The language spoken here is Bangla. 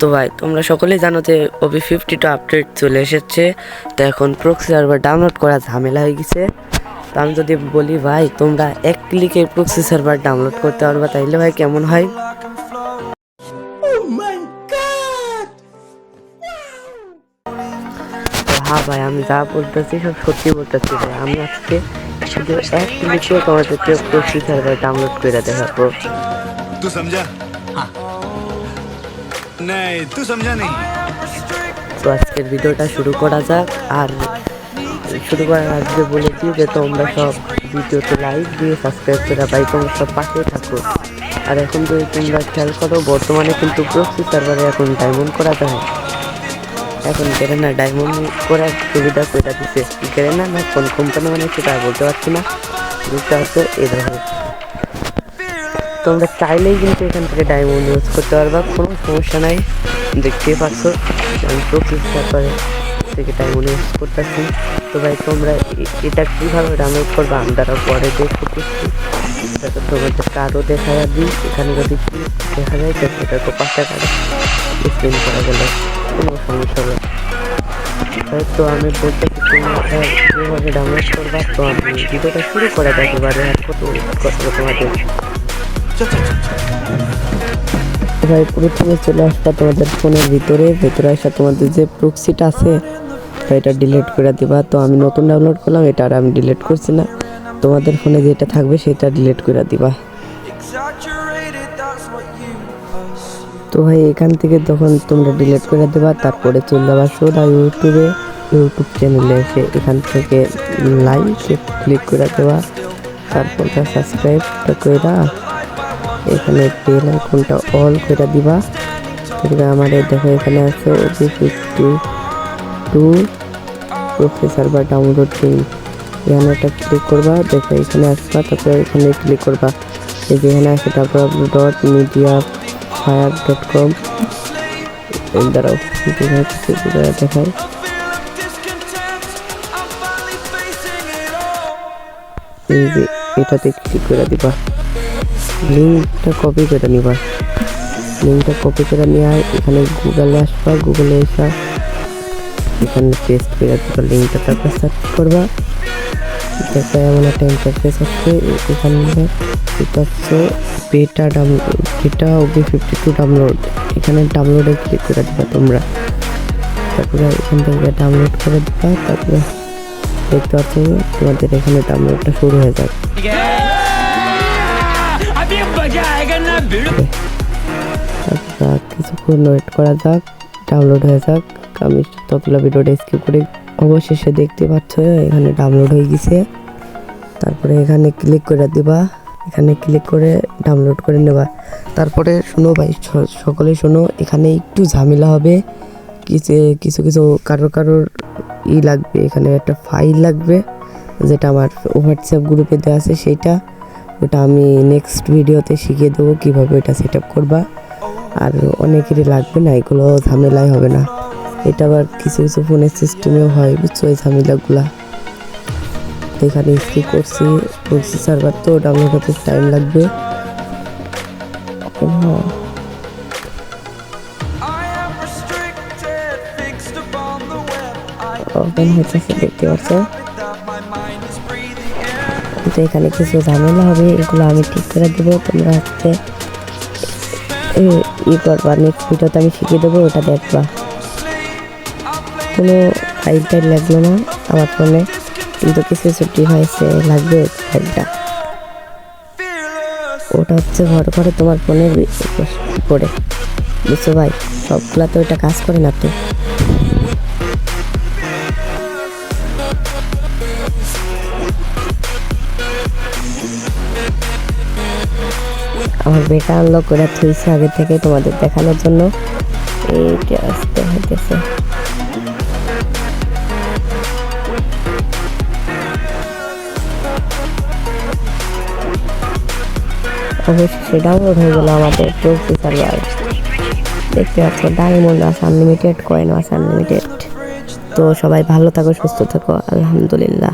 তো ভাই তোমরা সকলেই জানো যে ওবি ফিফটি টু আপডেট চলে এসেছে। তো এখন প্রক্সি সার্ভার ডাউনলোড করা ঝামেলা হয়ে গেছে। তো আমি যদি বলি ভাই তোমরা এক ক্লিকে প্রক্সি সার্ভার ডাউনলোড করতে পারবা তাইলে ভাই কেমন হয়? হ্যাঁ ভাই আমি যা বলতেছি সব সত্যি বলতেছি ভাই। আমি আজকে শুধু এক ক্লিকে তোমাদেরকে প্রক্সি সার্ভার ডাউনলোড করে দেখাবো। তুই সমঝা? হ্যাঁ। তো আজকের ভিডিওটা শুরু করা যাক, আর শুরু করার আগে বলেছি যে তোমরা সব ভিডিওতে লাইক দিয়ে সাবস্ক্রাইব করে ভাই তোমরা সব পাশে থাকো। আর এখন যদি তোমরা খেয়াল করো, বর্তমানে কিন্তু প্রক্সি সার্ভারে এখন ডায়মন্ড করা যায়। এখন না ডায়মন্ড করার সুবিধা করে দিচ্ছে না না কোন কোম্পানি মানে সেটা বলতে পারছি না। বুঝতে পারছ এরকম তোমরা চাইলেই কিন্তু এখান থেকে ডায়মন্ড ইউজ করতে পারবা, কোনো সমস্যা নাই। দেখতেই পাচ্ছ, আমি প্রচুর ব্যাপারে থেকে ডায়মন্ড ইউজ করতেছি। তো ভাই, তোমরা এটা কীভাবে ডাউনলোড করবে? আমি তারা পরে দেখতে দিচ্ছি যাতে তোমাদেরকে আরও দেখা দিই এখানে যদি দেখা যায়, তো সেটা তো পাঁচ টাকা স্পেন্ড করা গেলে কোনো সমস্যা হবে তো আমি বলতে যেভাবে ডাউনলোড করবা? তো আমি ভিডিওটা শুরু করে দেখতে আর কত কত তোমাদের ভাই, প্রথমে চলে আসবা তোমাদের ফোনের ভিতরে। ভেতরে আসা তোমাদের যে প্রক্সিটা আছে এটা ডিলিট করে দিবা। তো আমি নতুন ডাউনলোড করলাম, এটা আর আমি ডিলিট করছি না। তোমাদের ফোনে যেটা থাকবে, সেটা ডিলিট করে দিবা. তো ভাই, এখান থেকে যখন তোমরা ডিলিট করে দেবা, তারপরে চলে যাবা সোজা ইউটিউবে ইউটিউব চ্যানেলে এসে এখান থেকে লাইক ক্লিক করে দেওয়া তারপর সাবস্ক্রাইবটা করে এখানে বেল আইকনটা অল করে দিবা। তারপরে এই দেখো, এখানে আছে ওবি ফিফটি টু প্রফেসর বা ডাউনলোড লিঙ্ক এখানে একটা ক্লিক করবা, দেখো এখানে আসবা, তারপরে এখানে ক্লিক করবা। এই যে এখানে আছে তারপর dot media fire dot com দ্বারাও দেখায়. এই যে এটাতে ক্লিক করে দিবা। লিঙ্কটা কপি করে নিবা। লিঙ্কটা কপি করে নিয়ে এখানে গুগলে আসবা গুগলে এসা এখানে পেস্ট করে দিবা লিঙ্কটা তারপর সার্চ করবা। দেখা এমন একটা ইন্টারফেস আছে, এখানে এটা হচ্ছে বেটা ডাউনলোড বেটা ওবি ফিফটি টু ডাউনলোড এখানে ডাউনলোডে ক্লিক করে দিবা তোমরা। তারপরে এখান থেকে ডাউনলোড করে দিবা, তারপরে দেখতে পাচ্ছ তোমাদের এখানে ডাউনলোডটা শুরু হয়ে যাবে। আচ্ছা কিছুক্ষণ ওয়েট করা যাক ডাউনলোড হয়ে যাক। আমি ততলা ভিডিওটা স্কিপ করে। অবশেষে দেখতে পাচ্ছ, এখানে ডাউনলোড হয়ে গেছে। তারপরে এখানে ক্লিক করে দিবা। এখানে ক্লিক করে ডাউনলোড করে নেবা। তারপরে শোনো ভাই সকলে শোনো, এখানে একটু ঝামেলা হবে। কিছু কিছু কিছু কারোর কারোর ই লাগবে। এখানে একটা ফাইল লাগবে, যেটা আমার হোয়াটসঅ্যাপ গ্রুপে দেওয়া আছে, সেইটা ওটা আমি নেক্সট ভিডিওতে শিখিয়ে দেবো কীভাবে ওটা সেট আপ করবা। আর অনেকেরই লাগবে না এগুলো ঝামেলাই হবে না। এটা আবার কিছু কিছু ফোনের সিস্টেমেও হয় বুঝছ এই ঝামেলাগুলা। এখানে স্কিপ করছি করছি সার্ভার তো ডাউনলোড হতে টাইম লাগবে। ওপেন হইতেছে দেখতে পাচ্ছ? তো এখানে কিছু ঝামেলা হবে, এগুলো আমি ঠিক করে দেবো, তোমরা হচ্ছে ই করবা নেক্সট ভিডিওতে আমি শিখিয়ে দেবো, ওটা দেখবা। কোনো ফাইল টাইল লাগল না আমার ফোনে কিন্তু কিছু কিছু ডিভাইসে লাগবে ফাইলটা ওটা হচ্ছে ঘর ঘরে তোমার ফোনের পড়ে বুঝছ ভাই? সবগুলা তো এটা কাজ করে না তো। আমার বেটা আনলক করে থুইছে আগে থেকে তোমাদের দেখানোর জন্য। এইটা আসতে হইতেছে। অবশেষে ডাউনলোড হয়ে গেল আমাদের প্রক্সি সার্ভার দেখতে পাচ্ছ ডায়মন্ড আছে আনলিমিটেড কয়েন আছে আনলিমিটেড তো সবাই ভালো থাকো, সুস্থ থাকো, আলহামদুলিল্লাহ।